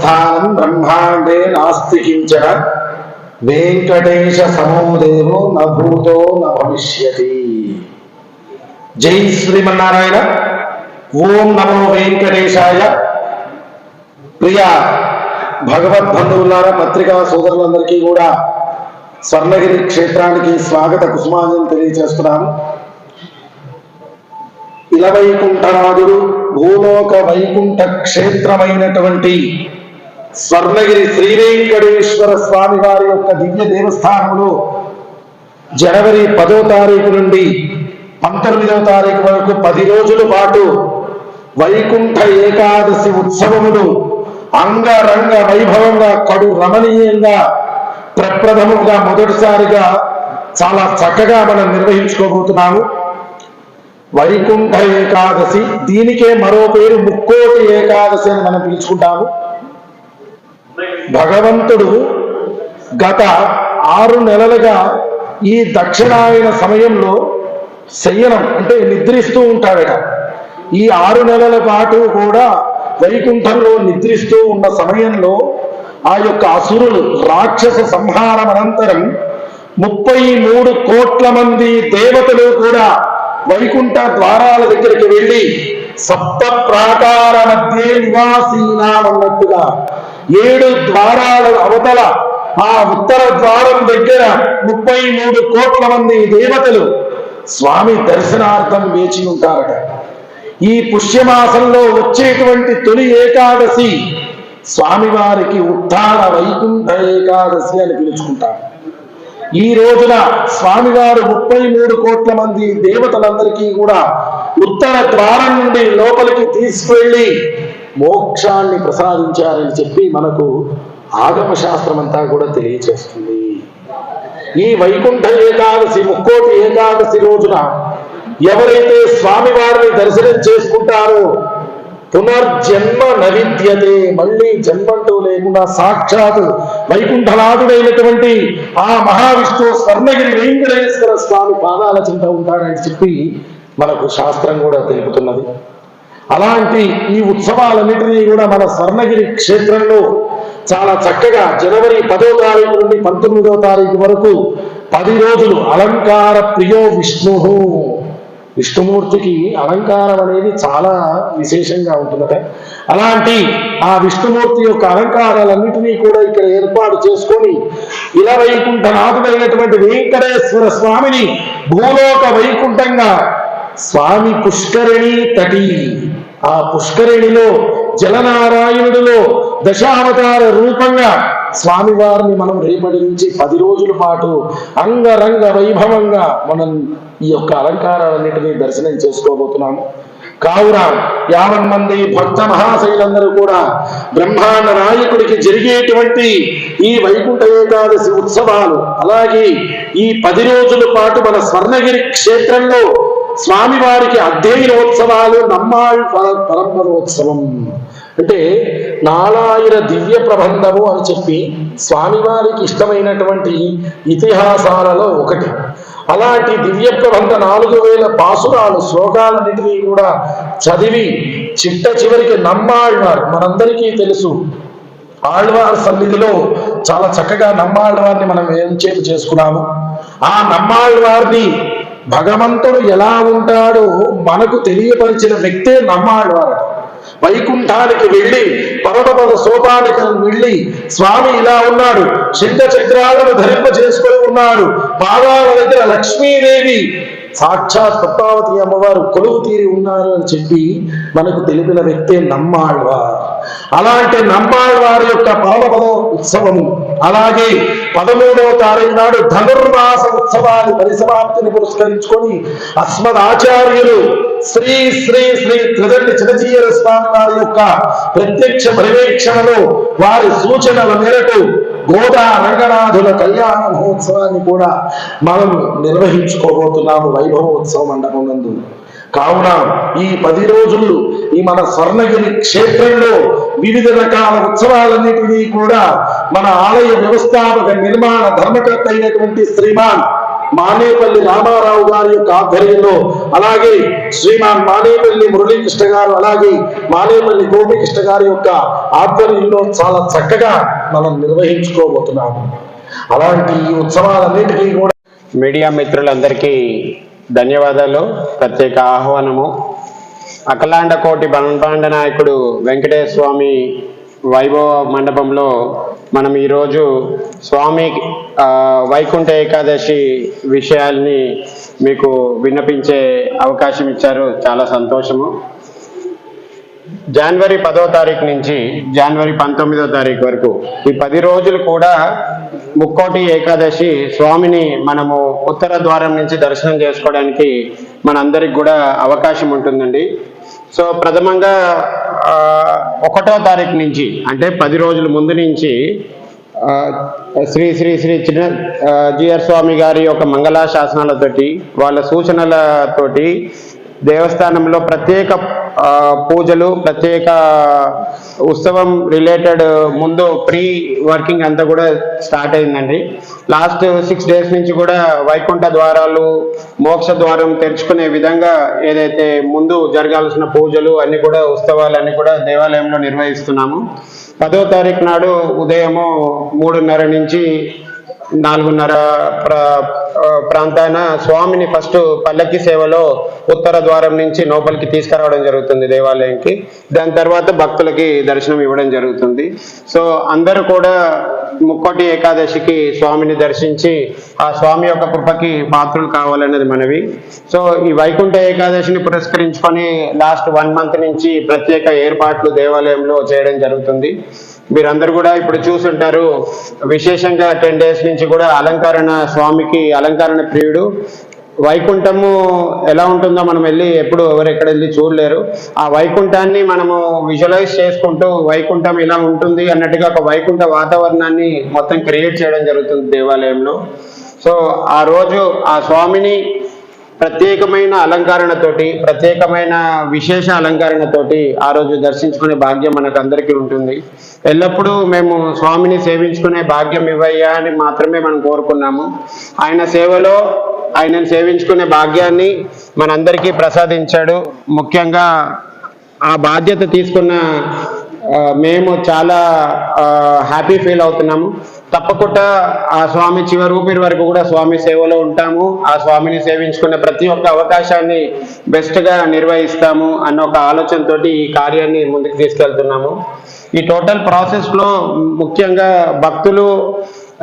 స్థానం బ్రహ్మాండే నాస్తి కించన. వెంకటేశ సమోదేవో నభూతో న భవిష్యతి. జై శ్రీమన్నారాయణ. ఓం నమో వెంకటేశాయ. ప్రియ భగవద్బంధువులారా పత్రికా సోదరులందరికీ కూడా స్వర్ణగిరి క్షేత్రానికి స్వాగత కుసుమాంజలి తెలియజేస్తున్నాను ఇలవైకుంఠనాథుడు భూలోక వైకుంఠ క్షేత్రమైనటువంటి స్వర్ణగిరి శ్రీ వెంకటేశ్వర స్వామి వారి యొక్క దివ్య దేవస్థానంలో జనవరి పదో తారీఖు నుండి పంతొమ్మిదవ తారీఖు వరకు పది రోజుల పాటు వైకుంఠ ఏకాదశి ఉత్సవములు అంగరంగ వైభవంగా కడు రమణీయంగా ప్రప్రథమంగా మొదటిసారిగా చాలా చక్కగా మనం నిర్వహించుకోబోతున్నాము. వైకుంఠ ఏకాదశి దీనికే మరో పేరు ముక్కోటి ఏకాదశి అని మనం పిలుచుకుంటాము. భగవంతుడు గత ఆరు నెలలుగా ఈ దక్షిణాయన సమయంలో శయనం అంటే నిద్రిస్తూ ఉంటాడట. ఈ ఆరు నెలల పాటు కూడా వైకుంఠంలో నిద్రిస్తూ ఉన్న సమయంలో ఆ యొక్క అసురులు రాక్షస సంహారం అనంతరం ముప్పై మూడు కోట్ల మంది దేవతలు కూడా వైకుంఠ ద్వారాల దగ్గరికి వెళ్ళి సప్త ప్రాకార మధ్య నివాసీనాం అన్నట్టుగా ఏడు ద్వారాల అవతల ఆ ఉత్తర ద్వారం దగ్గర ముప్పై మూడు కోట్ల మంది దేవతలు స్వామి దర్శనార్థం వేచి ఉంటారట. ఈ పుష్యమాసంలో వచ్చేటువంటి తొలి ఏకాదశి స్వామివారికి ఉత్థాన వైకుంఠ ఏకాదశి అని పిలుచుకుంటారు. ఈ రోజున స్వామివారు ముప్పై మూడు కోట్ల మంది దేవతలందరికీ కూడా ఉత్తర ద్వారం నుండి లోపలికి తీసుకువెళ్ళి మోక్షాన్ని ప్రసాదించారని చెప్పి మనకు ఆగమ శాస్త్రం అంతా కూడా తెలియచేస్తుంది. ఈ వైకుంఠ ఏకాదశి ముక్కోటి ఏకాదశి రోజున ఎవరైతే స్వామివారిని దర్శనం చేసుకుంటారో పునర్జన్మ నవిద్యతే. మళ్ళీ జన్మంటూ లేకుండా సాక్షాత్ వైకుంఠనాథుడైనటువంటి ఆ మహావిష్ణువు స్వర్ణగిరి వెంకటేశ్వర స్వామి పాదాల చింత ఉంటారని చెప్పి మనకు శాస్త్రం కూడా తెలుపుతున్నది. అలాంటి ఈ ఉత్సవాలన్నింటినీ కూడా మన స్వర్ణగిరి క్షేత్రంలో చాలా చక్కగా జనవరి పదో తారీఖు నుండి పంతొమ్మిదో తారీఖు వరకు పది రోజులు అలంకార ప్రియో విష్ణు. విష్ణుమూర్తికి అలంకారం అనేది చాలా విశేషంగా ఉంటుందట. అలాంటి ఆ విష్ణుమూర్తి యొక్క అలంకారాలన్నింటినీ కూడా ఇక్కడ ఏర్పాటు చేసుకొని ఇలా వైకుంఠనాథుడైనటువంటి వెంకటేశ్వర స్వామిని భూలోక వైకుంఠంగా స్వామి పుష్కరిణి తటి. ఆ పుష్కరిణిలో జలనారాయణుడిలో దశావతార రూపంగా స్వామివారిని మనం రేపటి నుంచి పది రోజుల పాటు అంగరంగ వైభవంగా మనం ఈ యొక్క అలంకారాలన్నింటినీ దర్శనం చేసుకోబోతున్నాము. కావున యావన్ మంది భక్త మహాశైలందరూ కూడా బ్రహ్మాండ నాయకుడికి జరిగేటువంటి ఈ వైకుంఠ ఏకాదశి ఉత్సవాలు అలాగే ఈ పది రోజుల పాటు మన స్వర్ణగిరి క్షేత్రంలో స్వామివారికి అధ్యయనోత్సవాలు నమ్మాళ్ పర- పరంపరోత్సవం. అంటే నాలాయిర దివ్య ప్రబంధము అని చెప్పి స్వామివారికి ఇష్టమైనటువంటి ఇతిహాసాలలో ఒకటి. అలాంటి దివ్య ప్రబంధ నాలుగు వేల పాసురాలు శ్లోకాలన్నిటినీ కూడా చదివి చిట్ట చివరికి నమ్మాళ్వారు మనందరికీ తెలుసు. ఆళ్వార్ సన్నిధిలో చాలా చక్కగా నమ్మాళ్వారిని మనం ఏం చేతి చేసుకున్నాము? ఆ నమ్మాళ్వారిని భగవంతుడు ఎలా ఉంటాడో మనకు తెలియపరిచిన వ్యక్తే నమ్మాళ్వారు వైకుంఠానికి వెళ్ళి పరమపద సోపానికి వెళ్ళి స్వామి ఇలా ఉన్నాడు చిన్న చక్రాలను ధరింప చేసుకొని ఉన్నాడు పాదాల దగ్గర లక్ష్మీదేవి. సాక్షాత్ పద్మావతి అమ్మవారు కొలువు తీరి ఉన్నారు అని చెప్పి మనకు తెలిపిన వ్యక్తే నమ్మాళ్వార్ అలాంటి నమ్మాళ్వారి యొక్క పరమపదో ఉత్సవము. అలాగే పదమూడవ తారీఖు నాడు ధనుర్మాస ఉత్సవాన్ని పరిసమాప్తిని పురస్కరించుకొని అస్మద్ ఆచార్యులు శ్రీ శ్రీ శ్రీ త్రిదండి చిరజీయర స్వామి వారి యొక్క ప్రత్యక్ష పర్యవేక్షణలో వారి సూచనల మేరకు గోదా రంగనాథుల కళ్యాణ మహోత్సవాన్ని కూడా మనం నిర్వహించుకోబోతున్నాము వైభవోత్సవ మండపం నందు. కావున ఈ పది రోజులు ఈ మన స్వర్ణగిరి క్షేత్రంలో వివిధ రకాల ఉత్సవాలన్నిటినీ కూడా మన ఆలయ వ్యవస్థాపక నిర్మాణ ధర్మకర్త అయినటువంటి శ్రీమాన్ మానేపల్లి రామారావు గారి యొక్క ఆధ్వర్యంలో అలాగే శ్రీమాన్ మానేపల్లి మురళీకృష్ణ గారు అలాగే మానేపల్లి గోపికృష్ణ గారి యొక్క ఆధ్వర్యంలో చాలా చక్కగా మనం నిర్వహించుకోబోతున్నాము. అలాంటి ఈ ఉత్సవాలన్నిటికీ కూడా మీడియా మిత్రులందరికీ ధన్యవాదాలు. ప్రత్యేక ఆహ్వానము. అఖలాండ కోటి బ్రహ్మాండ నాయకుడు వెంకటేశ్వర స్వామి వైభవ మండపంలో మనం ఈరోజు స్వామి వైకుంఠ ఏకాదశి విషయాల్ని మీకు విన్నపించే అవకాశం ఇచ్చారు. చాలా సంతోషము. జనవరి పదో తారీఖు నుంచి జనవరి పంతొమ్మిదో తారీఖు వరకు ఈ పది రోజులు కూడా ముక్కోటి ఏకాదశి స్వామిని మనము ఉత్తర ద్వారం నుంచి దర్శనం చేసుకోవడానికి మనందరికి కూడా అవకాశం ఉంటుందండి. సో ప్రథమంగా ఒకటో తారీఖు నుంచి అంటే పది రోజుల ముందు నుంచి శ్రీ శ్రీ శ్రీ చిన్న జిఆర్ స్వామి గారి యొక్క మంగళ శాసనాలతోటి వాళ్ళ సూచనలతోటి దేవస్థానంలో ప్రత్యేక పూజలు ప్రత్యేక ఉత్సవం రిలేటెడ్ ముందు ప్రీ వర్కింగ్ అంతా కూడా స్టార్ట్ అయిందండి. లాస్ట్ సిక్స్ డేస్ నుంచి కూడా వైకుంఠ ద్వారాలు మోక్ష ద్వారం తెరుచుకునే విధంగా ఏదైతే ముందు జరగాల్సిన పూజలు అన్ని కూడా ఉత్సవాలు అన్ని కూడా దేవాలయంలో నిర్వహిస్తున్నాము. పదో తారీఖు నాడు ఉదయము మూడున్నర నుంచి నాలుగున్నర ప్రాంతాన స్వామిని ఫస్ట్ పల్లకి సేవలో ఉత్తర ద్వారం నుంచి లోపలికి తీసుకురావడం జరుగుతుంది దేవాలయంకి. దాని తర్వాత భక్తులకి దర్శనం ఇవ్వడం జరుగుతుంది. సో అందరూ కూడా ముక్కోటి ఏకాదశికి స్వామిని దర్శించి ఆ స్వామి యొక్క కృపకి పాత్రలు కావాలన్నది మనవి. సో ఈ వైకుంఠ ఏకాదశిని పురస్కరించుకొని లాస్ట్ వన్ మంత్ నుంచి ప్రత్యేక ఏర్పాట్లు దేవాలయంలో చేయడం జరుగుతుంది. మీరందరూ కూడా ఇప్పుడు చూసుంటారు విశేషంగా టెన్ డేస్ నుంచి కూడా అలంకరణ స్వామికి అలంకరణ ప్రియుడు. వైకుంఠము ఎలా ఉంటుందో మనం వెళ్ళి ఎప్పుడు ఎవరు ఎక్కడ వెళ్ళి చూడలేరు. ఆ వైకుంఠాన్ని మనము విజువలైజ్ చేసుకుంటూ వైకుంఠం ఇలా ఉంటుంది అన్నట్టుగా ఒక వైకుంఠ వాతావరణాన్ని మొత్తం క్రియేట్ చేయడం జరుగుతుంది దేవాలయంలో. సో ఆ రోజు ఆ స్వామిని ప్రత్యేకమైన అలంకరణతోటి ప్రత్యేకమైన విశేష అలంకరణతోటి ఆ రోజు దర్శించుకునే భాగ్యం మనకు అందరికీ ఉంటుంది. ఎల్లప్పుడూ మేము స్వామిని సేవించుకునే భాగ్యం ఇవ్వయ్యా అని మాత్రమే మనం కోరుకున్నాము. ఆయన సేవలో ఆయనను సేవించుకునే భాగ్యాన్ని మనందరికీ ప్రసాదించాడు. ముఖ్యంగా ఆ బాధ్యత తీసుకున్న మేము చాలా హ్యాపీ ఫీల్ అవుతున్నాము. తప్పకుండా ఆ స్వామి చివరి ఊపిరి వరకు కూడా స్వామి సేవలో ఉంటాము. ఆ స్వామిని సేవించుకునే ప్రతి ఒక్క అవకాశాన్ని బెస్ట్గా నిర్వహిస్తాము అన్న ఒక ఆలోచనతోటి ఈ కార్యాన్ని ముందుకు తీసుకెళ్తున్నాము. ఈ టోటల్ ప్రాసెస్లో ముఖ్యంగా భక్తులు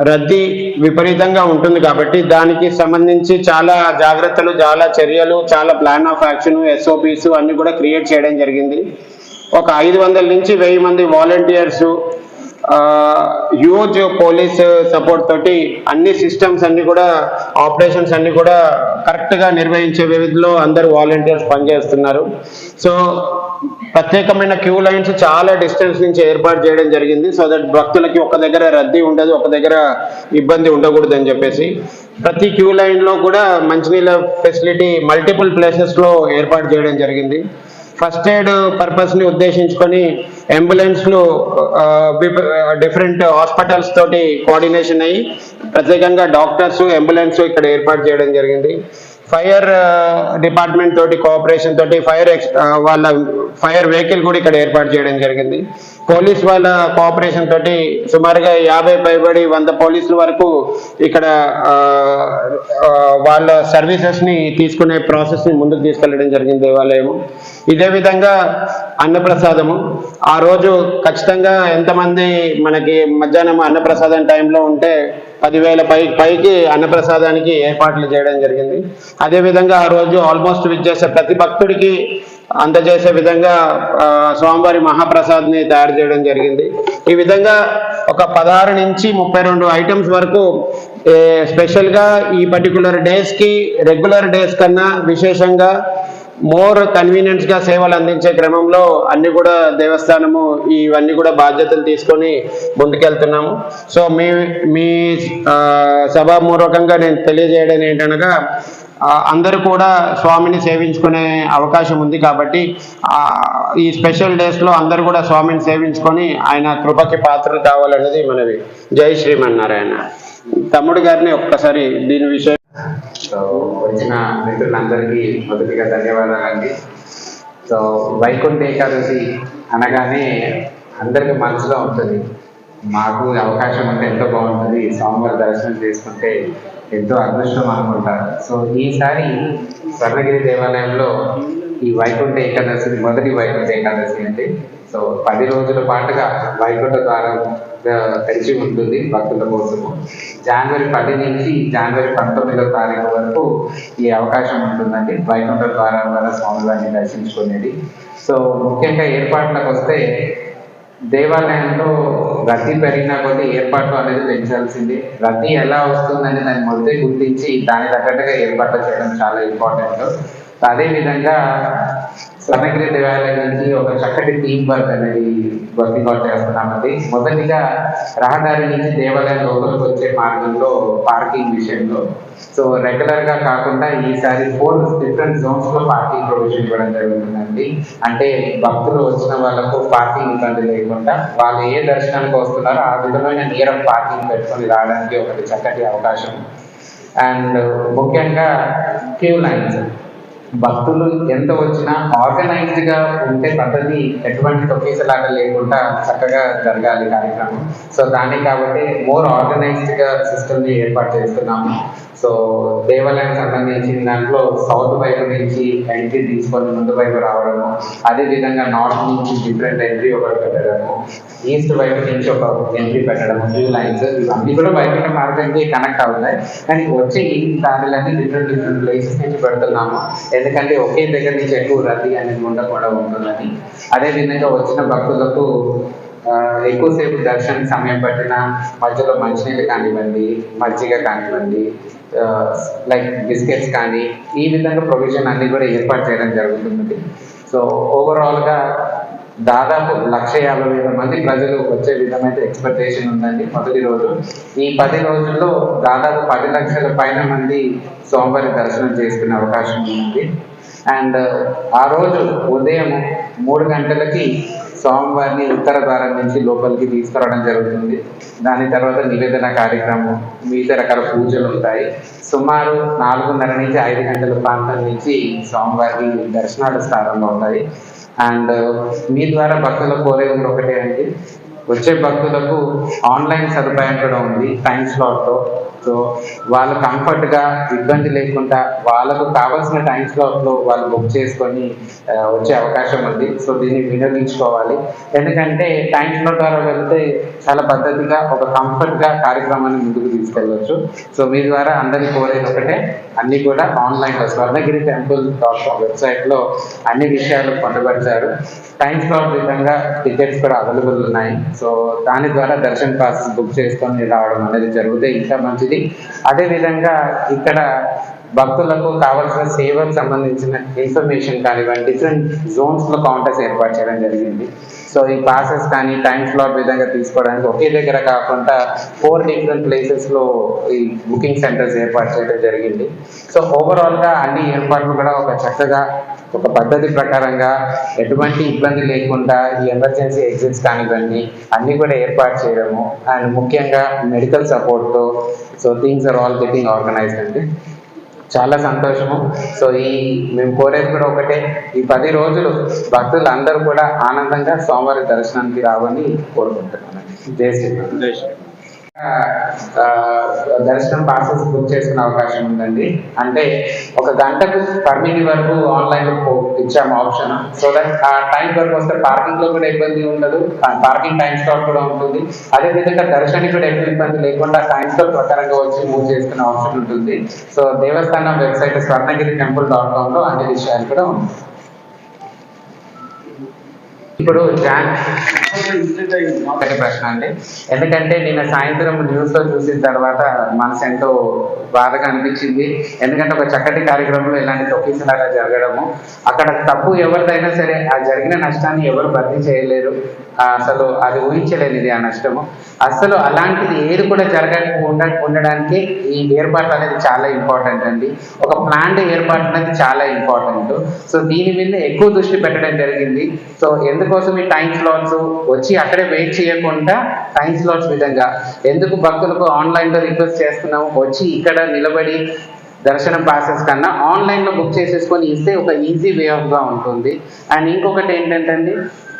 రద్దీ విపరీతంగా ఉంటుంది కాబట్టి దానికి సంబంధించి చాలా జాగ్రత్తలు చాలా చర్యలు చాలా ప్లాన్ ఆఫ్ యాక్షన్ ఎస్ఓపిస్ అన్ని కూడా క్రియేట్ చేయడం జరిగింది. ఒక ఐదు వందల నుంచి వెయ్యి మంది వాలంటీర్స్ హ్యూజ్ పోలీస్ సపోర్ట్ తోటి అన్ని సిస్టమ్స్ అన్ని కూడా ఆపరేషన్స్ అన్ని కూడా కరెక్ట్గా నిర్వహించే వ్యవధిలో అందరు వాలంటీర్స్ పనిచేస్తున్నారు. సో ప్రత్యేకమైన క్యూ లైన్స్ చాలా డిస్టెన్స్ నుంచి ఏర్పాటు చేయడం జరిగింది. సో దట్ భక్తులకి ఒక దగ్గర రద్దీ ఉండదు ఒక దగ్గర ఇబ్బంది ఉండకూడదు అని చెప్పేసి. ప్రతి క్యూ లైన్లో కూడా మంచినీళ్ళ ఫెసిలిటీ మల్టిపుల్ ప్లేసెస్లో ఏర్పాటు చేయడం జరిగింది. ఫస్ట్ ఎయిడ్ పర్పస్ని ఉద్దేశించుకొని అంబులెన్స్లు డిఫరెంట్ హాస్పిటల్స్ తోటి కోఆర్డినేషన్ అయ్యి ప్రత్యేకంగా డాక్టర్స్ అంబులెన్స్ ఇక్కడ ఏర్పాటు చేయడం జరిగింది. ఫైర్ డిపార్ట్మెంట్ తోటి కోఆపరేషన్ తోటి ఫైర్ వాళ్ళ ఫైర్ వెహికల్ కూడా ఇక్కడ ఏర్పాటు చేయడం జరిగింది. పోలీస్ వాళ్ళ కోఆపరేషన్ తోటి సుమారుగా యాభై పైబడి వంద పోలీసుల వరకు ఇక్కడ వాళ్ళ సర్వీసెస్ని తీసుకునే ప్రాసెస్ని ముందుకు తీసుకెళ్ళడం జరిగింది దేవాలయము. ఇదే విధంగా అన్నప్రసాదము. ఆ రోజు ఖచ్చితంగా ఎంతమంది మనకి మధ్యాహ్నం అన్నప్రసాదం టైంలో ఉంటే పదివేల పై పైకి అన్నప్రసాదానికి ఏర్పాట్లు చేయడం జరిగింది. అదే విధంగా ఆ రోజు ఆల్మోస్ట్ విచ్చేసే ప్రతి భక్తుడికి అందజేసే విధంగా స్వామివారి మహాప్రసాద్ని తయారు చేయడం జరిగింది. ఈ విధంగా ఒక పదహారు నుంచి ముప్పై రెండు ఐటమ్స్ వరకు స్పెషల్గా ఈ పర్టికులర్ డేస్కి రెగ్యులర్ డేస్ కన్నా విశేషంగా మోర్ కన్వీనియన్స్గా సేవలు అందించే క్రమంలో అన్ని కూడా దేవస్థానము ఇవన్నీ కూడా బాధ్యతలు తీసుకొని ముందుకెళ్తున్నాము. సో మీ మీ సభాపూర్వకంగా నేను తెలియజేయడం ఏంటనగా అందరూ కూడా స్వామిని సేవించుకునే అవకాశం ఉంది కాబట్టి ఈ స్పెషల్ డేస్లో అందరూ కూడా స్వామిని సేవించుకొని ఆయన కృపకి పాత్రలు కావాలన్నది మనవి. జై శ్రీమన్నారాయణ. తమ్ముడు గారిని ఒక్కసారి దీని విషయం సో వచ్చిన మిత్రులందరికీ మొదటిగా ధన్యవాదాలండి సో వైకుంఠ ఏకాదశి అనగానే అందరికి మనసులో ఉంటుంది. మాకు అవకాశం ఉంటే ఎంతో బాగుంటుంది. స్వామివారి దర్శనం చేసుకుంటే ఎంతో అదృష్టం అనుకుంటారు. సో ఈసారి స్వర్ణగిరి దేవాలయంలో ఈ వైకుంఠ ఏకాదశి మొదటి వైకుంఠ ఏకాదశి అండి సో పది రోజుల పాటుగా వైకుంఠ ద్వారం తెరిచి ఉంటుంది భక్తుల కోసము. జనవరి పది నుంచి జనవరి పంతొమ్మిదో తారీఖు వరకు ఈ అవకాశం ఉంటుందండి. వైకుంఠ ద్వారం ద్వారా స్వామివారిని దర్శించుకునేది. సో ముఖ్యంగా ఏర్పాట్లకు వస్తే దేవాలయంలో రద్దీ పెరిగినా కొద్దీ ఏర్పాట్లు అనేది పెంచాల్సింది. రద్దీ ఎలా వస్తుందని దాన్ని మొదటి గుర్తించి దాని తగ్గట్టుగా ఏర్పాట్లు చేయడం చాలా ఇంపార్టెంట్ అదే విధంగా స్వర్ణగిరి దేవాలయం నుంచి ఒక చక్కటి టీం వర్క్ అనేది వర్కింగ్ అవుట్ చేస్తున్నామండి మొదటిగా రహదారి నుంచి దేవాలయం లోపలికి వచ్చే మార్గంలో పార్కింగ్ విషయంలో. సో రెగ్యులర్గా కాకుండా ఈసారి ఫోర్ డిఫరెంట్ జోన్స్లో పార్కింగ్ ప్రొవిజన్ ఇవ్వడం జరుగుతుందండి. అంటే భక్తులు వచ్చిన వాళ్ళకు పార్కింగ్ ఇబ్బంది లేకుండా వాళ్ళు ఏ దర్శనానికి వస్తున్నారో ఆ విధమైన నేరం పార్కింగ్ పెట్టుకొని రావడానికి ఒకటి చక్కటి అవకాశం. అండ్ ముఖ్యంగా క్యూ లైన్స్ భక్తులు ఎంత వచ్చినా ఆర్గనైజ్డ్గా ఉంటే పద్ధతి ఎటువంటి తొక్కేసలాగా లేకుండా చక్కగా జరగాలి కార్యక్రమం. సో దానికి కాబట్టి మోర్ ఆర్గనైజ్డ్గా సిస్టమ్ని ఏర్పాటు చేస్తున్నాము. సో దేవాలయం సంబంధించిన దాంట్లో సౌత్ వైపు నుంచి ఎంట్రీ తీసుకొని ముందు వైపు రావడము అదే విధంగా నార్త్ నుంచి డిఫరెంట్ ఎంట్రీ ఒకటి పెట్టడము ఈస్ట్ వైపు నుంచి ఒక ఎంట్రీ పెట్టడము క్యూ లైన్స్ ఇవన్నీ కూడా బయట మార్గంకి కనెక్ట్ అవుతాయి. కానీ వచ్చే ఈ దారులన్నీ డిఫరెంట్ డిఫరెంట్ ప్లేసెస్ నుంచి పెడుతున్నాము. ఎందుకంటే ఒకే దగ్గర నుంచి ఎక్కువ రద్దీ అనేది ఉండకుండా ఉంటుందని. అదే విధంగా వచ్చిన భక్తులకు ఎక్కువసేపు దర్శనం సమయం పట్టిన మధ్యలో మంచినీళ్ళు కానివ్వండి మజ్జిగ కానివ్వండి లైక్ బిస్కెట్స్ కానీ ఈ విధంగా ప్రొవిజన్ అన్ని కూడా ఏర్పాటు చేయడం జరుగుతుంది సో ఓవరాల్గా దాదాపు లక్ష యాభై వేల మంది ప్రజలు వచ్చే విధమైన ఎక్స్పెక్టేషన్ ఉందండి మొదటి రోజు. ఈ పది రోజుల్లో దాదాపు పది లక్షల పైన మంది సోమవారి దర్శనం చేసుకునే అవకాశం ఉంది అండ్ ఆ రోజు ఉదయం మూడు గంటలకి స్వామివారిని ఉత్తర ద్వారం నుంచి లోపలికి తీసుకురావడం జరుగుతుంది. దాని తర్వాత నివేదన కార్యక్రమం మిగతా రకాల పూజలు ఉంటాయి. సుమారు నాలుగున్నర నుంచి ఐదు గంటల ప్రాంతం నుంచి స్వామివారికి దర్శనాలు ప్రారంభమవుతాయి అండ్ మీ ద్వారా భక్తుల కోరేది కూడా ఒకటే అండి. వచ్చే భక్తులకు ఆన్లైన్ సదుపాయం కూడా ఉంది టైం స్లాట్తో. సో వాళ్ళు కంఫర్ట్గా ఇబ్బంది లేకుండా వాళ్ళకు కావాల్సిన టైం స్లాట్లో వాళ్ళు బుక్ చేసుకొని వచ్చే అవకాశం ఉంది. సో దీన్ని వినియోగించుకోవాలి. ఎందుకంటే టైం స్లాట్ ద్వారా వెళ్తే చాలా పద్ధతిగా ఒక కంఫర్ట్గా కార్యక్రమాన్ని ముందుకు తీసుకెళ్ళవచ్చు సో మీ ద్వారా అందరికీ కోరేది ఒకటే అన్ని కూడా ఆన్లైన్లో స్వర్ణగిరి టెంపుల్ డాట్ కామ్ వెబ్సైట్లో అన్ని విషయాలు పొందపరిచారు. టైం స్లాట్ విధంగా టికెట్స్ కూడా అవైలబుల్ ఉన్నాయి. సో దాని ద్వారా దర్శన్ పాస్ బుక్ చేసుకొని రావడం అనేది జరిగితే ఇంకా మంచిది. అదే విధంగా ఇక్కడ భక్తులకు కావాల్సిన సేవకు సంబంధించిన ఇన్ఫర్మేషన్ కానివ్వండి డిఫరెంట్ జోన్స్లో కౌంటర్స్ ఏర్పాటు చేయడం జరిగింది. సో ఈ పాసెస్ కానీ టైం స్లాట్ విధంగా తీసుకోవడానికి ఒకే దగ్గర కాకుండా ఫోర్ డిఫరెంట్ ప్లేసెస్లో ఈ బుకింగ్ సెంటర్స్ ఏర్పాటు చేయడం జరిగింది. సో ఓవరాల్గా అన్ని ఏర్పాట్లు కూడా ఒక చక్కగా ఒక పద్ధతి ప్రకారంగా ఎటువంటి ఇబ్బంది లేకుండా ఈ ఎమర్జెన్సీ ఎగ్జిట్స్ కానివ్వండి అన్ని కూడా ఏర్పాటు చేయడము అండ్ ముఖ్యంగా మెడికల్ సపోర్ట్తో so things are all getting organised అండి. చాలా సంతోషము. సో ఈ మేము కోరేది కూడా ఒకటే ఈ పది రోజులు భక్తులు అందరూ కూడా ఆనందంగా సోమవారి దర్శనానికి రావని కోరుకుంటున్నాను జై శ్రీరామ్. ఆ, దర్శనం పాసెస్ బుక్ చేసుకునే అవకాశం ఉందండి. అంటే ఒక గంటకు పర్మిట్ వరకు ఆన్లైన్లో ఇచ్చాము ఆప్షన్. సో దట్ ఆ టైం వరకు వస్తే పార్కింగ్లో కూడా ఇబ్బంది ఉండదు. పార్కింగ్ టైం స్లాట్ కూడా ఉంటుంది. అదే విధంగా దర్శనానికి కూడా ఎక్కువ ఇబ్బంది లేకుండా టైం స్లాట్ ప్రకారంగా వచ్చి మూవ్ చేసుకునే ఆప్షన్ ఉంటుంది. సో దేవస్థానం వెబ్సైట్ స్వర్ణగిరి టెంపుల్ డాట్ కామ్లో అన్ని విషయాలు కూడా ఉన్నాయి. ఇప్పుడు ఒకటి ప్రశ్న అండి. ఎందుకంటే నిన్న సాయంత్రం న్యూస్లో చూసిన తర్వాత మనసు ఎంతో బాధగా అనిపించింది. ఎందుకంటే ఒక చక్కటి కార్యక్రమంలో ఇలాంటి తొక్కిసలాగా జరగడము. అక్కడ తప్పు ఎవరిదైనా సరే ఆ జరిగిన నష్టాన్ని ఎవరు భర్తీ చేయలేరు. అసలు అది ఊహించలేనిది ఆ నష్టము. అసలు అలాంటిది ఏది కూడా జరగకుండా ఉండడానికి ఈ ఏర్పాట్లు అనేది చాలా ఇంపార్టెంట్ అండి. ఒక ప్లాంట్ ఏర్పాటు అనేది చాలా ఇంపార్టెంట్ సో దీని మీద ఎక్కువ దృష్టి పెట్టడం జరిగింది. సో ఎందుకోసం ఈ టైం స్లాట్స్ వచ్చి అక్కడే వెయిట్ చేయకుండా టైం స్లాట్స్ విధంగా ఎందుకు భక్తులకు ఆన్లైన్లో రిక్వెస్ట్ చేస్తున్నాము వచ్చి ఇక్కడ నిలబడి దర్శనం పాసెస్ కన్నా ఆన్లైన్లో బుక్ చేసేసుకొని ఇస్తే ఒక ఈజీ వే ఆఫ్గా ఉంటుంది. అండ్ ఇంకొకటి ఏంటంటే అండి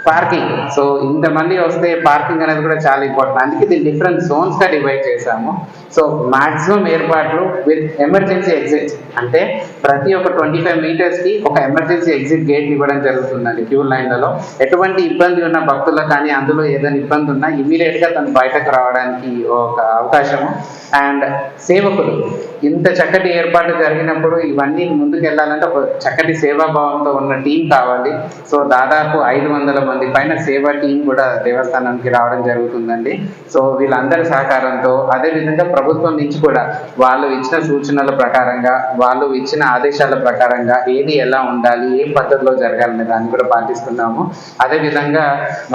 పార్కింగ్ సో ఇంతమంది వస్తే పార్కింగ్ అనేది కూడా చాలా ఇంపార్టెంట్ అందుకే దీన్ని డిఫరెంట్ జోన్స్గా డివైడ్ చేశాము. సో మాక్సిమం ఏర్పాట్లు విత్ ఎమర్జెన్సీ ఎగ్జిట్ అంటే ప్రతి ఒక్క ట్వంటీ ఫైవ్ మీటర్స్కి ఒక ఎమర్జెన్సీ ఎగ్జిట్ గేట్ ఇవ్వడం జరుగుతుందండి క్యూ లైన్లలో ఎటువంటి ఇబ్బంది ఉన్న భక్తుల కానీ అందులో ఏదైనా ఇబ్బంది ఉన్నా ఇమీడియట్గా తను బయటకు రావడానికి ఒక అవకాశము. అండ్ సేవకులు ఇంత చక్కటి ఏర్పాటు జరిగినప్పుడు ఇవన్నీ ముందుకు వెళ్ళాలంటే ఒక చక్కటి సేవాభావంతో ఉన్న టీం కావాలి. సో దాదాపు ఐదు వందల మంది పైన సేవా టీం కూడా దేవస్థానానికి రావడం జరుగుతుందండి. సో వీళ్ళందరి సహకారంతో అదే విధంగా ప్రభుత్వం నుంచి కూడా వాళ్ళు ఇచ్చిన సూచనల ప్రకారంగా వాళ్ళు ఇచ్చిన ఆదేశాల ప్రకారంగా ఏది ఎలా ఉండాలి ఏ పద్ధతిలో జరగాలనే దాన్ని కూడా పాటిస్తున్నాము. అదే విధంగా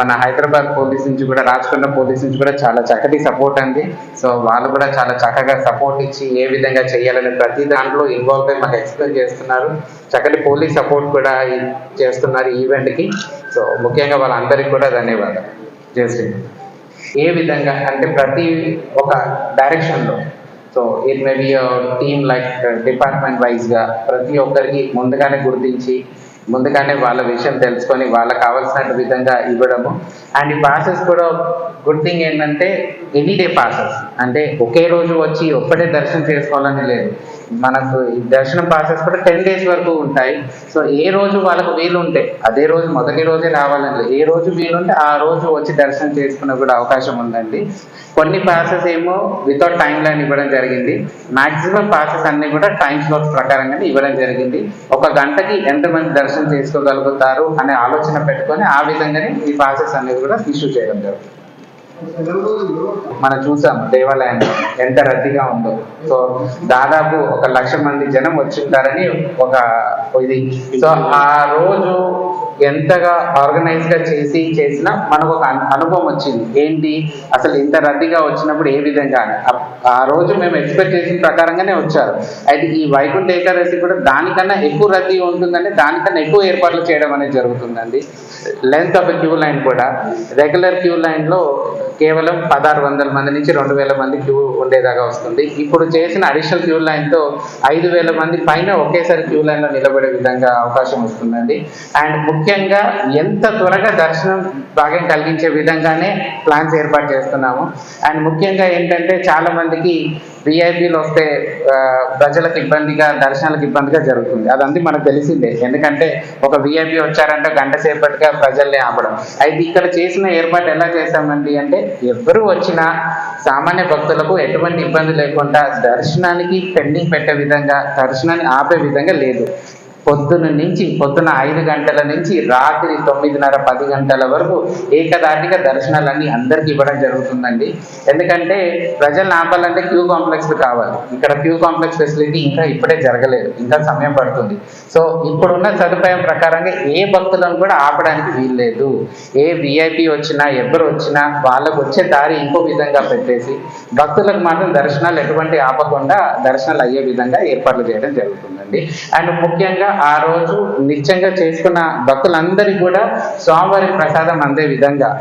మన హైదరాబాద్ పోలీస్ నుంచి కూడా రాచకొండ పోలీస్ నుంచి కూడా చాలా చక్కటి సపోర్ట్ అండి. సో వాళ్ళు కూడా చాలా చక్కగా సపోర్ట్ ఇచ్చి ఏ విధంగా చేయాలని ప్రతి దాంట్లో ఇన్వాల్వ్ అయి మాకు ఎక్స్ప్లెయిన్ చేస్తున్నారు. చక్కటి పోలీస్ సపోర్ట్ కూడా చేస్తున్నారు ఈవెంట్కి సో ముఖ్యంగా వాళ్ళందరికీ కూడా ధన్యవాదాలు. జై ఏ విధంగా అంటే ప్రతి ఒక డైరెక్షన్లో so it may be team like department వైజ్గా ప్రతి ఒక్కరికి ముందుగానే గుర్తించి ముందుగానే వాళ్ళ విషయం తెలుసుకొని వాళ్ళకి కావాల్సిన విధంగా ఇవ్వడము. అండ్ ఈ పాసెస్ కూడా గుడ్ థింగ్ ఏంటంటే ఎనీడే పాసెస్. అంటే ఒకే రోజు వచ్చి ఒక్కటే దర్శనం చేసుకోవాలని లేదు. మనకు దర్శనం పాసెస్ కూడా టెన్ డేస్ వరకు ఉంటాయి. సో ఏ రోజు వాళ్ళకు వీలు ఉంటే అదే రోజు మొదటి రోజే రావాలని ఏ రోజు వీలుంటే ఆ రోజు వచ్చి దర్శనం చేసుకునే కూడా అవకాశం ఉందండి. కొన్ని పాసెస్ ఏమో వితౌట్ టైం లైన్ ఇవ్వడం జరిగింది. మాక్సిమం పాసెస్ అన్ని కూడా టైం స్లోట్స్ ప్రకారంగానే ఇవ్వడం జరిగింది. ఒక గంటకి ఎంతమంది దర్శనం చేసుకోగలుగుతారు అనే ఆలోచన పెట్టుకొని ఆ విధంగానే ఈ పాసెస్ అనేది కూడా ఇష్యూ చేయడం జరుగుతుంది. మనం చూసాం దేవాలయం ఎంత రద్దీగా ఉందో. సో దాదాపు ఒక లక్ష మంది జనం వచ్చింటారని ఒక ఇది. సో ఆ రోజు ఎంతగా ఆర్గనైజ్గా చేసి చేసినా మనకు ఒక అనుభవం వచ్చింది. ఏంటి? అసలు ఇంత రద్దీగా వచ్చినప్పుడు ఏ విధంగా ఆ- రోజు మేము ఎక్స్పెక్ట్ చేసిన ప్రకారంగానే వచ్చారు. అయితే ఈ వైకుంఠ ఏకాదశి కూడా దానికన్నా ఎక్కువ రద్దీ ఉంటుందండి దానికన్నా ఎక్కువ ఏర్పాట్లు చేయడం అనేది జరుగుతుందండి. లెంత్ ఆఫ్ క్యూ లైన్ కూడా. రెగ్యులర్ క్యూ లైన్లో కేవలం పదహారు వందల మంది నుంచి రెండు వేల మంది క్యూ ఉండేదాకా వస్తుంది. ఇప్పుడు చేసిన అడిషనల్ క్యూ లైన్తో ఐదు వేల మంది పైన ఒకేసారి క్యూ లైన్లో నిలబడే విధంగా అవకాశం వస్తుందండి. అండ్ ముఖ్యంగా ఎంత త్వరగా దర్శనం భాగ్యం కలిగించే విధంగానే ప్లాన్స్ ఏర్పాటు చేస్తున్నాము. అండ్ ముఖ్యంగా ఏంటంటే చాలా మందికి విఐపీలు వస్తే ప్రజలకు ఇబ్బందిగా దర్శనాలకు ఇబ్బందిగా జరుగుతుంది. అదంతా మనకు తెలిసిందే. ఎందుకంటే ఒక విఐపీ వచ్చారంటే గంట సేపటిగా ప్రజల్ని ఆపడం. అయితే ఇక్కడ చేసిన ఏర్పాటు ఎలా చేశామండి అంటే ఎవరు వచ్చినా సామాన్య భక్తులకు ఎటువంటి ఇబ్బంది లేకుండా దర్శనానికి పెండింగ్ పెట్టే విధంగా దర్శనాన్ని ఆపే విధంగా లేదు. పొద్దున నుంచి పొద్దున ఐదు గంటల నుంచి రాత్రి తొమ్మిదిన్నర పది గంటల వరకు ఏకదాటిగా దర్శనాలన్నీ అందరికి ఇవ్వడం జరుగుతుందండి. ఎందుకంటే ప్రజలను ఆపాలంటే క్యూ కాంప్లెక్స్ కావాలి. ఇక్కడ క్యూ కాంప్లెక్స్ ఫెసిలిటీ ఇంకా ఇప్పుడే జరగలేదు. ఇంకా సమయం పడుతుంది. సో ఇప్పుడున్న సదుపాయం ప్రకారంగా ఏ భక్తులను కూడా ఆపడానికి వీల్లేదు. ఏ విఐపి వచ్చినా ఎవరు వచ్చినా వాళ్ళకు వచ్చే దారి ఇంకో విధంగా పెట్టేసి భక్తులకు మాత్రం దర్శనాలు ఎటువంటి ఆపకుండా దర్శనాలు అయ్యే విధంగా ఏర్పాట్లు చేయడం జరుగుతుందండి. అండ్ ముఖ్యంగా ఆ రోజు నిత్యంగా చేసుకున్న భక్తులందరికీ కూడా స్వామివారి ప్రసాదం అందే విధంగా.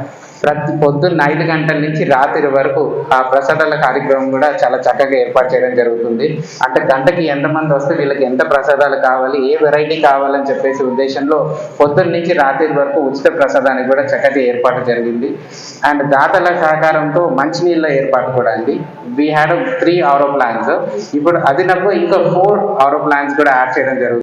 ప్రతి పొద్దున్న ఐదు గంటల నుంచి రాత్రి వరకు ఆ ప్రసాదాల కార్యక్రమం కూడా చాలా చక్కగా ఏర్పాటు చేయడం జరుగుతుంది. అంటే గంటకి ఎంతమంది వస్తే వీళ్ళకి ఎంత ప్రసాదాలు కావాలి ఏ వెరైటీ కావాలని చెప్పేసి ఉద్దేశంలో పొద్దున్న నుంచి రాత్రి వరకు ఉచిత ప్రసాదానికి కూడా చక్కటి ఏర్పాటు జరిగింది. అండ్ దాతల సహకారంతో మంచినీళ్ళ ఏర్పాటు కూడా అండి. We had three arrow plans ఇప్పుడు అదినప్పుడు ఇంకా ఫోర్ ఆరో ప్లాన్స్ కూడా యాడ్ చేయడం జరుగుతుంది.